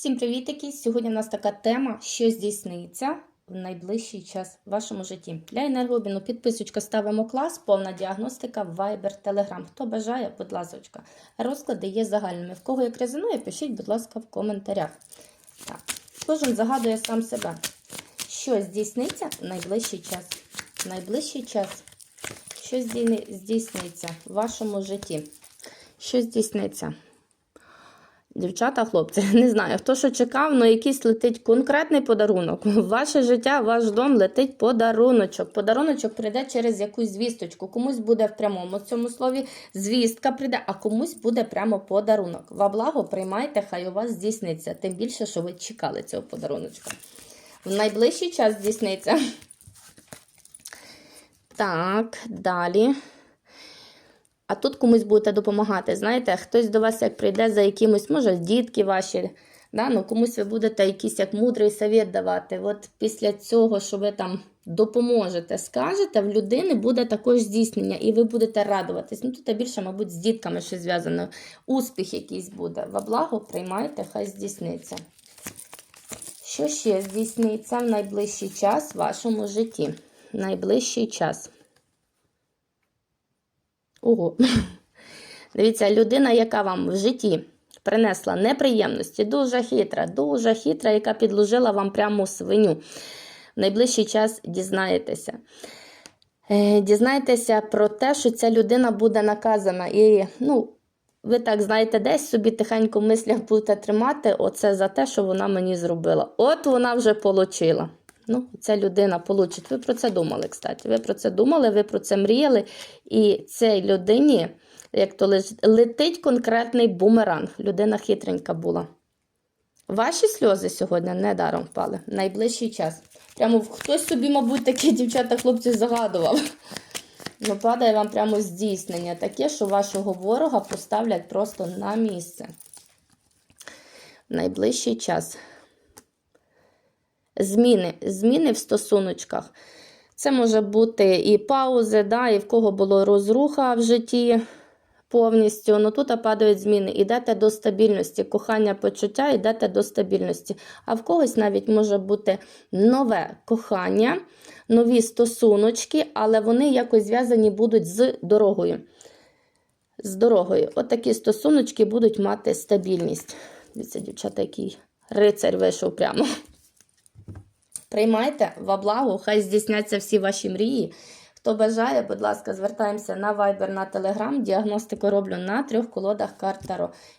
Всім привітики! Сьогодні у нас така тема, що здійсниться в найближчий час в вашому житті. Для енергообміну підписочка ставимо клас, повна діагностика, Viber, Telegram. Хто бажає, будь ласка. Розклади є загальними. В кого як резонує, пишіть, будь ласка, в коментарях. Так. Кожен загадує сам себе. Що здійсниться в найближчий час? В найближчий час. Що здійсниться в вашому житті? Що здійсниться? Дівчата, хлопці, не знаю, хто що чекав, але якийсь летить конкретний подарунок. Ваше життя, ваш дом летить подаруночок. Подаруночок прийде через якусь звісточку. Комусь буде в прямому цьому слові звістка прийде, а комусь буде прямо подарунок. Во благо приймайте, хай у вас здійсниться. Тим більше, що ви чекали цього подаруночка. В найближчий час здійсниться. Так, далі. А тут комусь будете допомагати. Знаєте, хтось до вас як прийде за якимось, може, дітки ваші, да? ну, комусь ви будете якийсь як мудрий совет давати. От після цього, що ви там допоможете, скажете, в людини буде також здійснення, і ви будете радуватись. Ну, тут більше, мабуть, з дітками щось зв'язано. Успіх якийсь буде. Во благо приймайте, хай здійсниться. Що ще здійсниться в найближчий час в вашому житті? Найближчий час. Ого. Дивіться, людина, яка вам в житті принесла неприємності, дуже хитра, дуже хитра, яка підложила вам прямо свиню. В найближчий час дізнаєтеся. Е, Дізнаєтеся про те, що ця людина буде наказана. І, ну, ви так знаєте, десь собі тихенько в мислях будете тримати оце за те, що вона мені зробила. От вона вже получила. Ну, ця людина получить. Ви про це думали, кстати. Ви про це думали, ви про це мріяли. І цій людині, як то летить конкретний бумеранг. Людина хитренька була. Ваші сльози сьогодні недаром впали. Найближчий час. Прямо хтось собі, мабуть, такі дівчата, хлопці загадував. Ну, падає вам прямо здійснення таке, що вашого ворога поставлять просто на місце. Найближчий час. Зміни. Зміни в стосуночках. Це може бути і паузи, да, і в кого було розруха в житті повністю. Ну тут падають зміни. Ідете до стабільності, кохання почуття, йдете до стабільності. А в когось навіть може бути нове кохання, нові стосуночки, але вони якось зв'язані будуть з дорогою. З дорогою. От такі стосуночки будуть мати стабільність. Дивіться, дівчата, який рицарь вийшов прямо. Приймайте во благо, хай здійсняться всі ваші мрії. Хто бажає, будь ласка, звертаємося на Viber, на Telegram. Діагностику роблю на трьох колодах карт.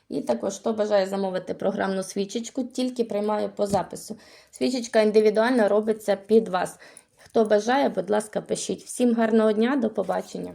І також, хто бажає замовити програмну свічечку, тільки приймаю по запису. Свічечка індивідуально робиться під вас. Хто бажає, будь ласка, пишіть. Всім гарного дня, до побачення.